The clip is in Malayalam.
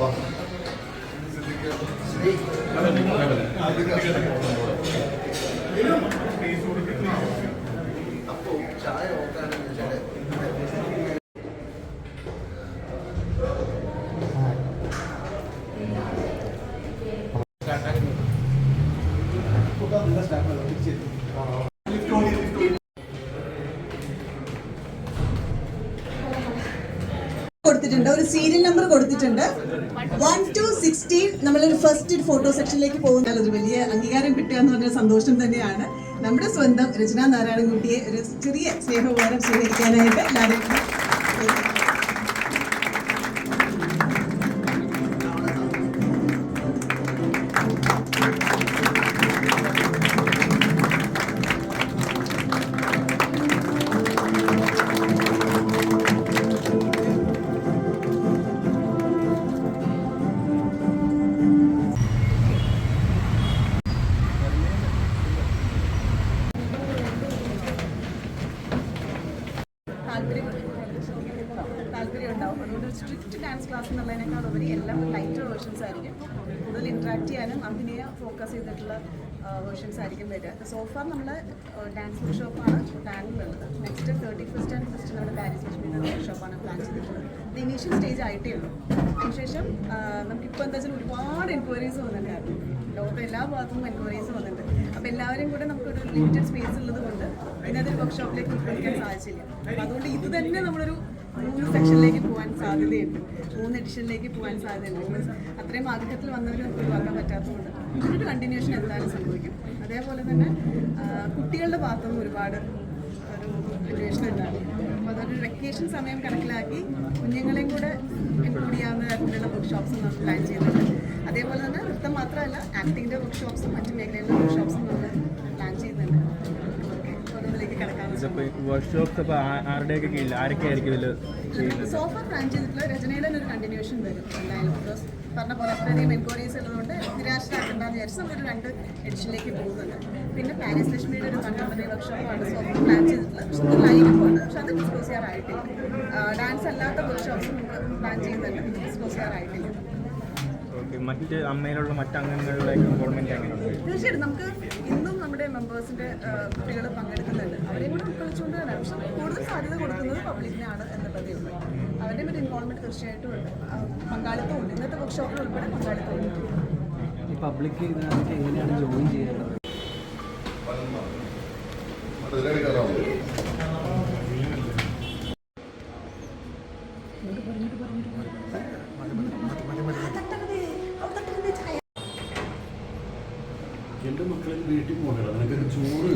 അപ്പോ കൊടുത്തിട്ടുണ്ട്. ഒരു സീരിയൽ നമ്പർ കൊടുത്തിട്ടുണ്ട്. വൺ ടു സിക്സ്റ്റീൻ നമ്മളൊരു ഫസ്റ്റ് ഫോട്ടോ സെക്ഷനിലേക്ക് പോകുന്നത് ഒരു വലിയ അംഗീകാരം കിട്ടുക എന്ന് പറഞ്ഞ സന്തോഷം തന്നെയാണ്. നമ്മുടെ സ്വന്തം രചന നാരായണൻകുട്ടിയെ ഒരു ചെറിയ സ്നേഹോപകാരം സ്വീകരിക്കാനായിട്ട് എല്ലാവരും താല്പര്യം ഉണ്ടാവും. അതുകൊണ്ട് ഒരു സ്ട്രിക്റ്റ് ഡാൻസ് ക്ലാസ് എന്നുള്ളതിനേക്കാൾ ഉപരി എല്ലാം ലൈറ്റർ വേർഷൻസ് ആയിരിക്കും. കൂടുതൽ ഇൻട്രാക്ട് ചെയ്യാനും അഭിനയ ഫോക്കസ് ചെയ്തിട്ടുള്ള വേർഷൻസ് ആയിരിക്കും വരിക. സോഫാർ നമ്മൾ ഡാൻസ് വർക്ക്ഷോപ്പാണ് പ്ലാനിലുള്ളത് next thirty first and first നമ്മുടെ പാരീസ് ലക്ഷ്മിയുടെ വർക്ക്ഷോപ്പാണ് പ്ലാൻ ചെയ്തിട്ടുള്ളത്. ഇത് ഇനീഷ്യൽ സ്റ്റേജ് ആയിട്ടേ ഉള്ളൂ. അതിനുശേഷം നമുക്ക് നമുക്കിപ്പോൾ എന്താ വെച്ചാൽ ഒരുപാട് എൻക്വയറീസ് വന്നിട്ടുണ്ടായിരുന്നു ലോകത്തെ എല്ലാ ഭാഗത്തും എൻക്വയറീസ് വന്നിട്ടുണ്ട്. അപ്പോൾ എല്ലാവരും കൂടെ നമുക്കൊരു ലിമിറ്റഡ് സ്പേസ് ഉള്ളത് കൊണ്ട് ഇന്നത്തെ വർക്ക്ഷോപ്പിലേക്ക് ഉൾപ്പെടുത്താൻ സാധിച്ചില്ല. അതുകൊണ്ട് ഇത് തന്നെ നമ്മളൊരു മൂന്ന് സെക്ഷനിലേക്ക് പോകാൻ സാധ്യതയുണ്ട്. മൂന്ന് എഡിഷനിലേക്ക് പോകാൻ സാധ്യതയുണ്ട്. Because അത്രയും ആഗ്രഹത്തിൽ നമുക്ക് ഒഴിവാക്കാൻ പറ്റാത്തതുകൊണ്ട് ഇതിനൊരു കണ്ടിന്യൂഷൻ എന്തായാലും സംഭവിക്കും. അതേപോലെ തന്നെ കുട്ടികളുടെ ഭാഗത്തുനിന്ന് ഒരുപാട് ഒരു സിറ്റുവേഷൻ ഉണ്ടാകും. അപ്പോൾ അതൊരു വെക്കേഷൻ സമയം കണക്കിലാക്കി കുഞ്ഞുങ്ങളെയും കൂടെ ഇൻക്ലൂഡ് ചെയ്യാവുന്ന തരത്തിലുള്ള വർക്ക്ഷോപ്സ് നമ്മൾ പ്ലാൻ ചെയ്യുന്നുണ്ട്. അതേപോലെ തന്നെ നൃത്തം മാത്രമല്ല ആക്ടിങ്ങിന്റെ വർക്ക്ഷോപ്സും മറ്റു മേഖലയിലെ വർക്ക്ഷോപ്സും നമ്മൾ പ്ലാൻ ചെയ്യുന്നുണ്ട് ഓരോന്നിലേക്ക് അപ്പോൾ വർക്ക്ഷോപ്സ് അപ്പോൾ ആരുടെയൊക്കെ കീഴിൽ ആരൊക്കെ ആയിരിക്കും ഇതിൽ സോഫ രചനയുടെ ഒരു കണ്ടിന്യൂഷൻ വരും. എന്തായാലും ബിക്കോസ് പറഞ്ഞ പോലെ അത്രയധികം എൻക്വയറീസ് ഉള്ളതുകൊണ്ട് നിരാശരാക്കണ്ടെന്ന് വിചാരിച്ച് നമ്മളൊരു രണ്ട് എഡിഷനിലേക്ക് പോകുന്നുണ്ട്. പിന്നെ പാരീസ് ലക്ഷ്മിയുടെ ഒരു കണ്ടംപററി വർക്ക്ഷോപ്പാണ് സോഫ പ്ലാൻ ചെയ്തിട്ടുള്ളത് പക്ഷെ അത് ലൈവ് ഉണ്ട് പക്ഷെ അത് ഡിസ്ക്ലോസ് ചെയ്യാറായിട്ടില്ല. ഡാൻസ് അല്ലാത്ത വർക്ക്ഷോപ്സും നമുക്ക് പ്ലാൻ ചെയ്യുന്നുണ്ട്. ഡിസ്ക്ലോസ് ചെയ്യാറായിട്ടില്ല. മറ്റ് അമ്മയിലുള്ള മറ്റ് അംഗങ്ങളുടെ ഇൻവോൾവ്മെന്റ് എങ്ങനെയുണ്ട്? തീർച്ചയായിട്ടും നമുക്ക് മെമ്പേഴ്സിന്റെ കുട്ടികൾ പങ്കെടുക്കുന്നുണ്ട്. അവരെയും കൂടെ ഉൾക്കൊള്ളിച്ചുകൊണ്ട് തന്നെ പക്ഷെ കൂടുതൽ സാധ്യത കൊടുക്കുന്നത് പബ്ലിക്കിനാണ് എന്നുള്ളതേ ഉള്ളൂ അവരുടെ ഒരു ഇൻവോൾവ്മെന്റ് തീർച്ചയായിട്ടും ഉണ്ട്. പങ്കാളിത്തം ഉണ്ട് ഇന്നത്തെ വർക്ക്ഷോപ്പിൽ ഉൾപ്പെടെ പങ്കാളിത്തം ഉണ്ട് ഈ പബ്ലിക് ഇതിനകത്ത് എങ്ങനെയാണ് ജോയിൻ ചെയ്യുന്നത് വീട്ടിൽ മക്കളും വീട്ടിൽ പോകണല്ലോ നിനക്കൊരു ചോറ്